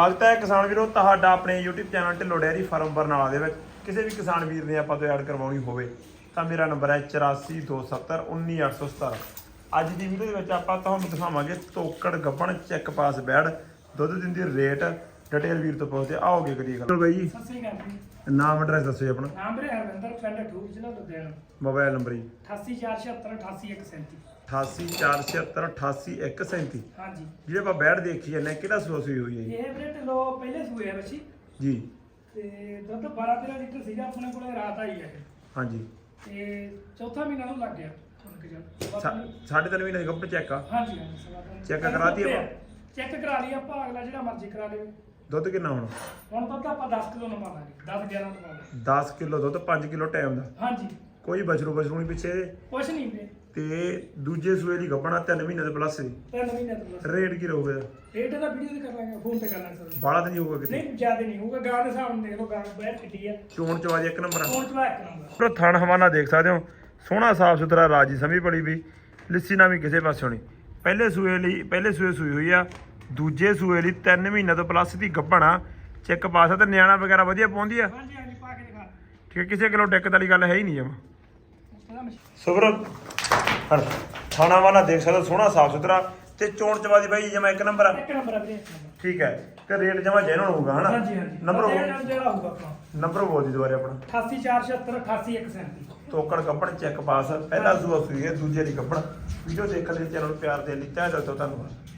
ਸਵਾਗਤ ਹੈ ਕਿਸਾਨ ਵੀਰੋ, ਤੁਹਾਡਾ ਆਪਣੇ YouTube channel Dhillon dairy farm Barnala ਦੇ ਵਿੱਚ। ਕਿਸੇ ਵੀ ਕਿਸਾਨ ਵੀਰ ਨੇ ਆਪਾਂ ਤੋਂ ਐਡ ਕਰਵਾਉਣੀ ਹੋਵੇ, ਤਾਂ ਮੇਰਾ ਨੰਬਰ ਹੈ 8427191817 ਅੱਜ ਦੀ ਵੀਡੀਓ ਦੇ ਵਿੱਚ ਆਪਾਂ ਤੁਹਾਨੂੰ ਦਿਖਾਵਾਂਗੇ ਤੋਕੜ ਗੱਬਣ, ਚੈੱਕ ਪਾਸ ਬੈੜ ਦੁੱਧ ਦਿੰਦੀ ਰੇਟ ਡਿਟੇਲ ਵੀਰ ਤੋਂ ਪੁੱਛਦੇ ਆਓਗੇ ਕਰੀਏ ਗੱਲ। ਬਾਈ ਜੀ। ਸਤਿ ਸ੍ਰੀ ਅਕਾਲ ਜੀ। ਨਾਮ ਐਡਰੈਸ ਦੱਸੋ ਜੀ ਆਪਣਾ। ਨਾਮ ਵੀਰੇ ਹਰਵਿੰਦਰ ਪਿੰਡ ਠੂਰ ਜ਼ਿਲ੍ਹਾ ਲੁਧਿਆਣਾ। ਮੋਬਾਈਲ ਨੰਬਰ ਜੀ। 88476 88437 ਹਾਂਜੀ। ਜਿਹੜੇ ਆਪਾਂ ਬੈੜ ਦੇਖੀ ਜਾਂਦੇ ਹਾਂ, ਕਿਹੜਾ ਸੂਆ ਸੂਈ ਹੋਈ ਹੈ ਜੀ? ਇਹ ਵੀਰੇ ਢਿੱਲੋ ਪਹਿਲੇ ਸੂਏ ਆ ਬੱਚੀ। ਜੀ। ਤੇ ਦੁੱਧ 12 13 ਲੀਟਰ ਸੀਗਾ ਆਪਣੇ ਕੋਲੇ ਰਾਤ ਆਈ ਹੈ। ਹਾਂਜੀ। ਤੇ ਚੌਥਾ ਮਹੀਨਾ ਨੂੰ ਲੱਗ ਗਿਆ ਹੁਣ ਕਿ ਚੱਲ ਸਾ- ਸਾਢੇ ਤਿੰਨ ਮਹੀਨੇ ਦੀ ਗੱਪ ਚੈੱਕ ਆ। ਹਾਂਜੀ ਹਾਂਜੀ। ਚੈੱਕ ਕਰਾ ਦਈਏ ਆਪਾਂ? ਚੈੱਕ ਕਰਾ ਲਈ ਆਪਾਂ ਅਗਲਾ ਜਿਹੜਾ ਮਰਜ਼ੀ ਕਰਾ ਲਵੇ। ਦੁੱਧ ਕਿੰਨਾ ਹੁਣ? ਹੁਣ ਦੁੱਧ ਆਪਾਂ 10 ਕਿਲੋ ਨਵਾਵਾਂਗੇ 10 11 ਨਵਾਵਾਂਗੇ 10 ਕਿਲੋ ਦੁੱਧ 5 ਕਿਲੋ ਟਾਈਮ ਦਾ? ਹਾਂਜੀ। ਕੋਈ ਬਛਰੂ ਬਛਰੂ ਨਹੀਂ ਪਿੱਛੇ? ਕੁਛ ਨਹੀਂ ਵੀਰੇ। ਤੇ ਦੂਜੇ ਸੂਏ ਦੀ ਗੱਪਣਾ 3 ਮਹੀਨੇ ਦੇ ਪਲੱਸ ਦੀ। ਤਿੰਨ ਮਹੀਨੇ ਤੋਂ ਬਸ ਰੇਟ ਕੀ ਰਹੂਗਾ ਰੇਟ ਦਾ ਵੀਡੀਓ ਤੇ ਕਰ ਲਾਂਗੇ ਫੋਨ ਤੇ ਕਰ ਲਾਂਗੇ ਸਰ। ਬਾਲਾ ਤਾਂ ਨਹੀਂ ਹੋਊਗਾ ਕਿਤੇ? ਨਹੀਂ ਜ਼ਿਆਦਾ ਨਹੀਂ ਹੋਊਗਾ ਗਾਂ ਦੇ ਹਿਸਾਬ ਨਾਲ ਦੇਖ ਲਓ ਗਾਂ ਬੈਠ ਕਿੱਡੀ ਆ। ਚੋਣ ਚਵਾਜ ਇੱਕ ਨੰਬਰ ਆ। ਫੋਨ ਚਵਾ ਇੱਕ ਨੰਬਰ। ਪੂਰਾ ਥਣ ਹਵਾਨਾ ਦੇਖ ਸਕਦੇ ਹੋ ਸੋਹਣਾ ਸਾਫ਼ ਸੁਥਰਾ ਰਾਜੀ ਸਮੀ ਬੜੀ ਵੀ ਲਿੱਸੀ ਨਾ ਵੀ ਕਿਸੇ ਪਾਸਿਓਂ ਨਹੀਂ ਪਹਿਲੇ ਸੂਏ ਲਈ ਪਹਿਲੇ ਸੂਏ ਸੂਈ ਹੋਈ ਆ ਦੂਜੇ ਸੂਏ ਲਈ 3 ਮਹੀਨੇ ਤੋਂ ਪਲੱਸ ਦੀ ਗੱਭਣਾ ਚੈੱਕ ਪਾਸ ਆ ਤੇ ਨਿਆਣਾ ਵਗੈਰਾ ਵਧੀਆ ਪਾਉਂਦੀ ਆ? ਹਾਂਜੀ ਹਾਂਜੀ ਪਾ ਕੇ ਦਿਖਾ। ਠੀਕ ਹੈ ਕਿਸੇ ਕਿਲੋ ਡਿੱਕਤ ਵਾਲੀ ਗੱਲ ਹੈ ਹੀ ਨਹੀਂ ਜਮਾ। ਮਸ਼- ਸੁਬਰ ਥਾਣਾ ਵਾਲਾ ਦੇਖ ਸਕਦੇ ਸੋਹਣਾ ਸਾਫ਼ ਸੁਥਰਾ ਤੇ ਚੋਣ ਚਵਾਦੀ ਬਾਈ ਜਮਾ ਇੱਕ ਨੰਬਰ ਆ। ਇੱਕ ਨੰਬਰ ਆ ਵੀਰੇ ਇੱਕ ਨੰਬਰ। ਠੀਕ ਹੈ ਤੇ ਰੇਟ ਜਮਾ ਜੈਨੂਨ ਹੋਊਗਾ ਹਨਾ ਹਾਂਜੀ ਹਾਂਜੀ। ਨੰਬਰ ਜਿਹੜਾ ਹੋਊਗਾ। ਆਪਣਾ। ਨੰਬਰ ਬੋਲ ਦੀ ਦੁਬਾਰੇ ਆਪਣਾ। 88476 88137 ਤੋਕੜ ਕੱਪੜ ਚੈੱਕ ਪਾਸ ਪਹਿਲਾ ਸੂਆ ਸੂਈ ਹੈ ਦੂਜੇ ਦੀ ਕੱਪੜ। ਵੀਡੀਓ ਦੇਖਣ ਲਈ ਚੈਨਲ ਨੂੰ ਪਿਆਰ ਦੇ ਲਈ ਤਹਿ ਦਿਲ ਤੋਂ ਧੰਨਵਾਦ।